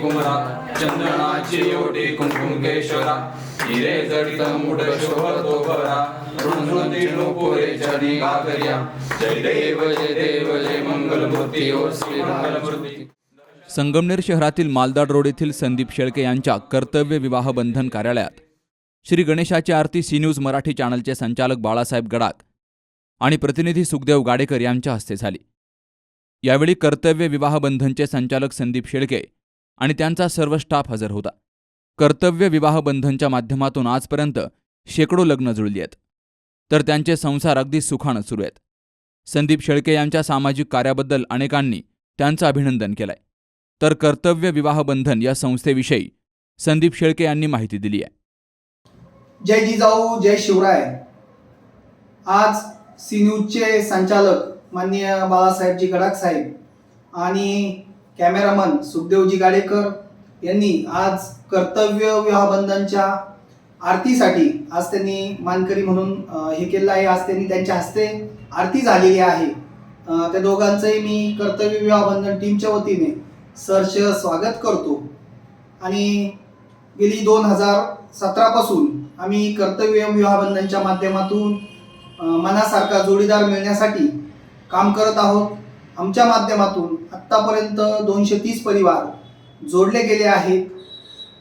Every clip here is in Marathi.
कुमरा चंदनाची हिरे जडित शोभतो भरा नुपुरे जय देव जय देव जय श्री संगमनेर शहरातील मालदाड रोड येथील संदीप शेळके यांच्या कर्तव्य विवाह बंधन कार्यालयात श्री गणेशाची आरती सी न्यूज मराठी चॅनलचे संचालक बाळासाहेब गडाक आणि प्रतिनिधी सुखदेव गाडेकर यांच्या हस्ते झाली. यावेळी कर्तव्य विवाह बंधनचे संचालक संदीप शेळके आणि त्यांचा सर्व स्टाफ हजर होता. कर्तव्य विवाह बंधनच्या माध्यमातून आजपर्यंत शेकडो लग्न जुळली आहेत. तर त्यांचे संसार अगदी सुखानं सुरू आहेत. संदीप शेळके यांच्या सामाजिक कार्याबद्दल अनेकांनी त्यांचं अभिनंदन केलंय. तर कर्तव्य विवाह बंधन या संस्थेविषयी संदीप शेळके यांनी माहिती दिली आहे. जय जिजाऊ जय शिवराय. आज सी न्यूजचे संचालक माननीय बाळासाहेबजी गडाख साहेब आणि कॅमेरामन सुखदेवजी गाडेकर यांनी आज कर्तव्य विवाहबंधनच्या आरतीसाठी आज त्यांनी मानकरी म्हणून हे केलं आहे. आज त्यांनी त्यांच्या हस्ते आरती झालेली आहे. त्या दोघांचंही मी कर्तव्य विवाहबंधन टीमच्या वतीने सहर्ष स्वागत करतो. आणि गेली दोन हजार सतरापासून आम्ही कर्तव्य विवाहबंधनच्या माध्यमातून मनासारखा जोडीदार मिळण्यासाठी काम करत आहोत. आमच्या माध्यमातून आत्तापर्यंत दोनशे तीस परिवार जोडले गेले आहेत.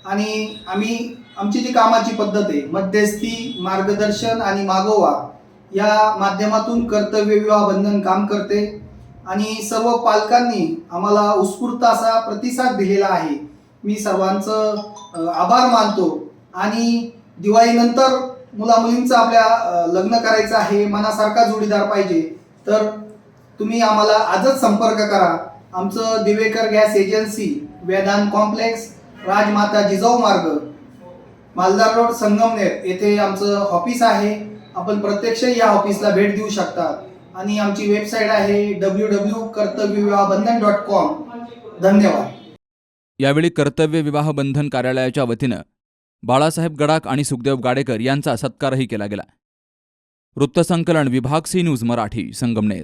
आणि आम्ही आमची जी कामाची पद्धत आहे मध्यस्थी मार्गदर्शन आणि मागोवा या माध्यमातून कर्तव्य विवाह बंधन काम करते. आणि सर्व पालकांनी आम्हाला उत्स्फूर्त असा प्रतिसाद दिलेला आहे. मी सर्वांचं आभार मानतो. आणि दिवाळीनंतर मुलामुलींचं आपल्या लग्न करायचं आहे मनासारखा जोडीदार पाहिजे. तर तुम्ही आम्हाला आजच संपर्क करा. आमचं Divekar gas agency Vedant complex Rajmata Jijau मार्ग मालदार रोड संगमनेर. येथे आमचं ऑफिस आहे. आपण प्रत्यक्ष या ऑफिसला भेट देऊ शकता. आणि आमची वेबसाईट आहे डब्ल्यू डब्ल्यू कर्तव्य विवाह बंधन डॉट कॉम धन्यवाद. यावेळी कर्तव्य विवाह बंधन कार्यालयाच्या वतीनं बाळासाहेब गडाक आणि सुखदेव गाडेकर यांचा सत्कारही केला गेला. वृत्तसंकलन विभाग सी न्यूज मराठी संगमनेर.